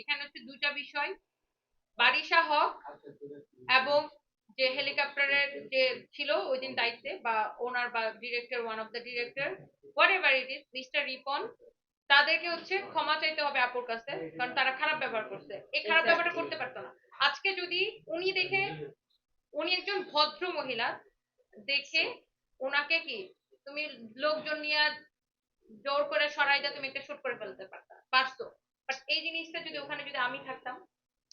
এখানে হচ্ছে দুইটা বিষয়। বারিশা হক এবং যে হেলিকপ্টারের যে ছিল ওই দিন দায়িত্বে বা ওনার বা director one of the director whatever it is mister Ripon তাদেরকে হচ্ছে ক্ষমা চাইতে হবে আপুর কাছে কারণ তারা খারাপ ব্যবহার করছে। এই খারাপ. ব্যবহারটা করতে পারতো না। আজকে যদি উনি দেখে উনি একজন ভদ্র মহিলা দেখে ওনাকে কি তুমি লোকজন নিয়ে জোর করে সরাই দিয়ে তুমি একটা শুট করে ফেলতে পারতা? জিনিসটা যদি ওখানে যদি আমি থাকতাম।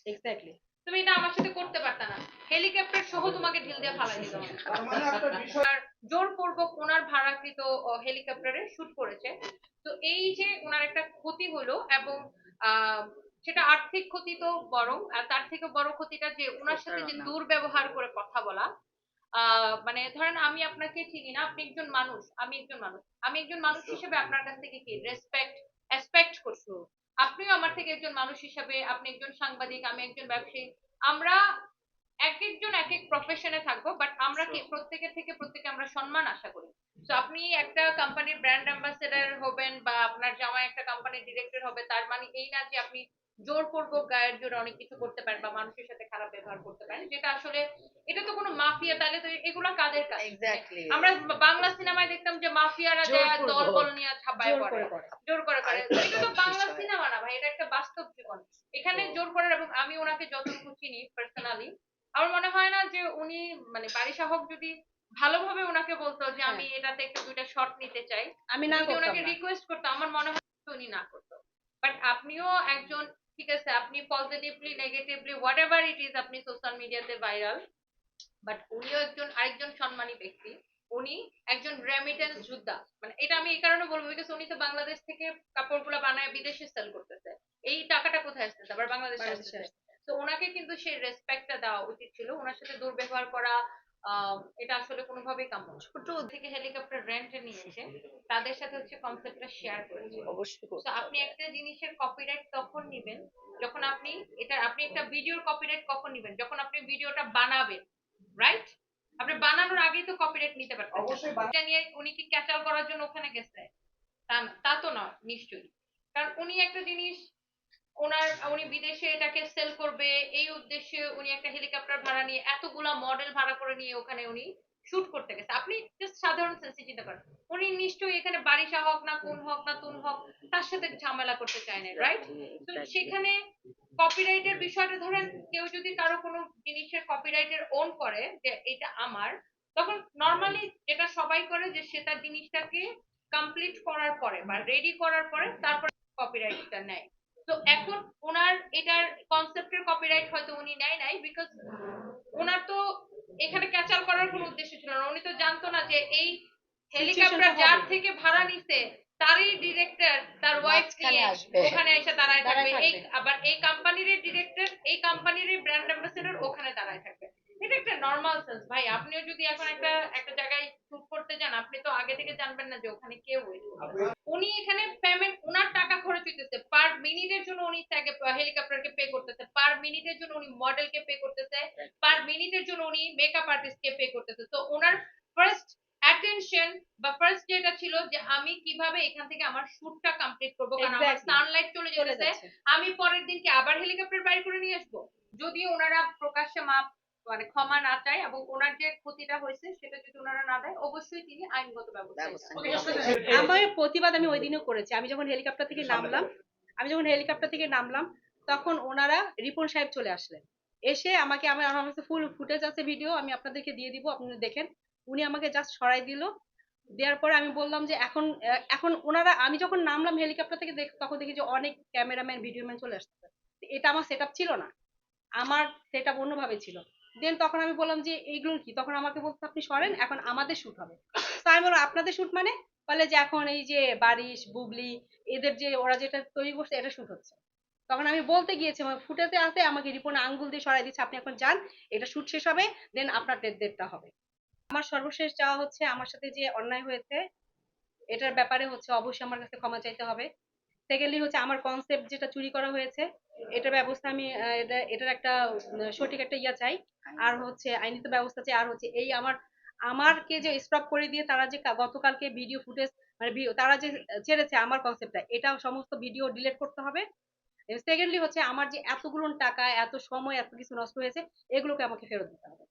এক্স্যাক্টলি তুমি এটা আমার সাথে করতে পারতা না। হেলিকপ্টার সহ তোমাকে ঢিল দিয়ে ফালাই দিত তার মানে একটা বিষয় আর জোরপূর্বক ওনার ভাড়াকৃত হেলিকপ্টারে শুট করেছে। তো এই যে ওনার একটা ক্ষতি হলো এবং আহ, সেটা আর্থিক ক্ষতি তো বরং আর তার থেকে বড় ক্ষতিটা যে ওনার সাথে যে দুর্ব্যবহার করে কথা বলা আহ, মানে ধরেন আমি আপনাকে চিনি না আপনি একজন মানুষ আমি একজন মানুষ। আমি একজন মানুষ হিসেবে আপনার কাছ থেকে কি রেসপেক্ট এক্সপেক্ট করছি? আপনিও আমার থেকে একজন মানুষ হিসেবে আপনি একজন সাংবাদিক আমি একজন ব্যবসায়ী আমরা এক একজন এক এক প্রফেশনে থাকব বাট আমরা কি প্রত্যেকের থেকে প্রত্যেকে আমরা সম্মান আশা করি। তো আপনি একটা কোম্পানির ব্র্যান্ড অ্যাম্বাসেডার হবেন বা আপনার জামাই একটা কোম্পানির ডিরেক্টর হবে তার মানে এই না যে আপনি জোর জোরপূর্বক গায়ের জোরে অনেক কিছু করতে পারেন বা মানুষের সাথে খারাপ ব্যবহার করতে পারেন যেটা আসলে এটা তো কোনো মাফিয়া তাহলে তো এগুলো কাদের কাজ? আমরা বাংলা সিনেমায় দেখতাম যে মাফিয়ারা। দল বল নিয়ে পড়ে জোর করে। করে এটা তো বাংলা সিনেমা না ভাই এটা একটা বাস্তব জীবন। এখানে জোর করার এবং আমি ওনাকে যতটুকু চিনি পার্সোনালি আমার মনে হয় না যে উনি মানে বারিশা হক যদি ভালোভাবে ওনাকে বলতো যে আমি এটাতে একটু দুইটা শট নিতে চাই আমি না করতাম ওনাকে রিকোয়েস্ট করতো আমার মনে হয় উনি না করতো। বাট আপনিও একজন ঠিক আছে আপনি positively negatively whatever it is আপনি সোশ্যাল মিডিয়াতে ভাইরাল বাট উনিও একজন আরেকজন সম্মানী ব্যক্তি। উনি একজন রেমিটেন্স যোদ্ধা। মানে এটা আমি এই কারণে বলব বিকজ উনি তো বাংলাদেশ থেকে কাপড়গুলো বানায় বিদেশে সেল করতেছে। এই টাকাটা কোথায় আসতেছে? আবার বাংলাদেশে আসতেছে। তো ওনাকে কিন্তু সেই রেসপেক্টটা দেওয়া উচিত ছিল। ওনার সাথে দুর্ব্যবহার করা এটা আসলে কোনোভাবেই কাম্য। ছোট থেকে হেলিকপ্টার রেন্টে নিয়েছে। তাদের সাথে হচ্ছে কনসেপ্টটা শেয়ার করেছে। অবশ্যই তো আপনি একটা জিনিসের কপিরাইট তখন নিবেন যখন আপনি এটা আপনি একটা ভিডিওর কপিরাইট কখন নিবেন? যখন আপনি ভিডিওটা বানাবেন রাইট আপনি বানানোর আগেই তো কপিরাইট নিতে পারতেন। অবশ্যই এটা নিয়ে উনি কি ক্যাচাল করার জন্য ওখানে গেছে? তা না- তা তো না নিশ্চয়ই। কারণ উনি একটা জিনিস ওনার উনি বিদেশে এটাকে সেল করবে এই উদ্দেশ্যে উনি একটা হেলিকপ্টার ভাড়া নিয়ে এতগুলা মডেল ভাড়া করে নিয়ে ওখানে উনি শুট করতে গেছে। আপনি জাস্ট সাধারণ সেন্সে চিন্তা করেন উনি নিশ্চয়ই এখানে বারিশা হক না কোন হক না তুন হক তার সাথে ঝামেলা করতে চায় না রাইট তো সেখানে কপিরাইটের বিষয়টা ধরেন কেউ যদি কারও কোনো জিনিসের কপিরাইটের ওন করে যে এটা আমার তখন নর্মালি যেটা সবাই করে যে সে তার জিনিসটাকে কমপ্লিট করার পরে বা রেডি করার পরে তারপরে কপিরাইটটা নেয়। তো এখন ওনার এটার কনসেপ্টের কপিরাইট হয়তো উনি নেয় নাই বিকজ ওনার তো এখানে ক্যাচাল করার কোনো উদ্দেশ্য ছিল না। উনি তো জানতো না যে এই হেলিকপ্টার যার থেকে ভাড়া নিছে তারই ডিরেক্টর তার ওয়াইফ নিয়ে ওখানে এসে দাঁড়ায় থাকবে। এই আবার এই কোম্পানির ডিরেক্টর এই কোম্পানির ব্র্যান্ড অ্যাম্বাসেডর ওখানে দাঁড়ায় থাকবে। এটা একটা নর্মাল সেন্স ভাই আপনিও যদি এখন একটা একটা জায়গায় শুট করতে যান আপনি তো আগে থেকে জানবেন না যে ওখানে কে ওয়েট উনি এখানে পেমেন্ট ওনার টাকা খরচ হইতেছে। পার মিনিটের জন্য উনি তাকে হেলিকপ্টারকে পে করতেছে। পার মিনিটের জন্য উনি মডেলকে পে করতেছে। পার মিনিটের জন্য উনি মেকআপ আর্টিস্টকে পে করতেছে। তো ওনার ফার্স্ট অ্যাটেনশন বা ফার্স্ট যেটা ছিল যে আমি কীভাবে এখান থেকে আমার শুটটা কমপ্লিট করব কারণ আমার. সানলাইট চলে যেতেছে। আমি পরের দিনকে আবার হেলিকপ্টার বাইর করে নিয়ে আসব। যদিও ওনারা প্রকাশ্যে মাপ মানে ক্ষমা না চায় এবং ওনার যে ক্ষতিটা হয়েছে সেটা যদি ওনারা না দেয় অবশ্যই তিনি আইনগত ব্যবস্থা। আমার প্রতিবাদ আমি ওই দিনও করেছি। আমি যখন হেলিকপ্টার থেকে নামলাম আমি যখন হেলিকপ্টার থেকে নামলাম তখন ওনারা রিপন সাহেব চলে আসলেন। এসে আমাকে আমার আমার ফুল ফুটেজ আছে ভিডিও আমি আপনাদেরকে দিয়ে দিব আপনারা দেখেন। উনি আমাকে জাস্ট সরাই দিল। দেওয়ার পরে আমি বললাম যে, এখন এখন ওনারা, আমি যখন নামলাম হেলিকপ্টার থেকে তখন দেখি যে অনেক ক্যামেরাম্যান ভিডিওম্যান চলে আসছে। এটা আমার সেট ছিল না। আমার সেট আপ অন্যভাবে ছিল। দেন তখন আমি বললাম যে, এইগুলো কি? তখন আমাকে বলতে আপনি সরেন, এখন আমাদের শুট হবে। তো আমি বললাম, আপনাদের শুট মানে? বলে যে, এখন এই যে বারিশ, বুবলি, এদের যে ওরা যেটা তৈরি করছে, এটা শুট হচ্ছে। তখন আমি বলতে গিয়েছি, আমার ফুটেতে আছে, আমাকে রিপনে আঙ্গুল দিয়ে সরাই দিচ্ছে, আপনি এখন যান, এটা শুট শেষ হবে দেন আপনার ডেট ডেটটা হবে। আমার সর্বশেষ চাওয়া হচ্ছে আমার সাথে যে অন্যায় হয়েছে, এটার ব্যাপারে হচ্ছে অবশ্যই আমার কাছে ক্ষমা চাইতে হবে। সেকেন্ডলি হচ্ছে আমার কনসেপ্ট যেটা চুরি করা হয়েছে, এটার ব্যবস্থা আমি এটার একটা সঠিক একটা ইয়া চাই। আর হচ্ছে আইনিত ব্যবস্থা চাই, আর হচ্ছে এই আমার, আমারকে যে স্টপ করে দিয়ে তারা যে গতকালকে ভিডিও ফুটেজ মানে তারা যে ছেড়েছে আমার কনসেপ্টটা এটা সমস্ত ভিডিও ডিলিট করতে হবে। সেকেন্ডলি হচ্ছে আমার যে এতগুলো টাকা, এত সময়, এত কিছু নষ্ট হয়েছে, এগুলোকে আমাকে ফেরত দিতে হবে।